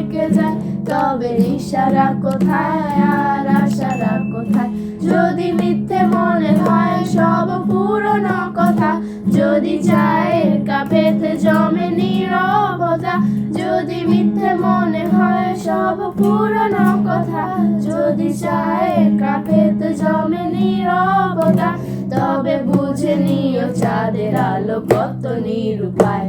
দেখে যায়, তবে ইশারা কোথায় আর আশারা কোথায়? যদি মিথ্যে মনে হয় সব পুরনো কথা, যদি চায়ের কাপেতে জমে নীরবতা, যদি মিথ্যে মনে হয় সব পুরনো কথা, যদি চায়ের কাপেতে জমে নীরবতা, তবে বুঝে নিও চাঁদের আলো কত নিরুপায়।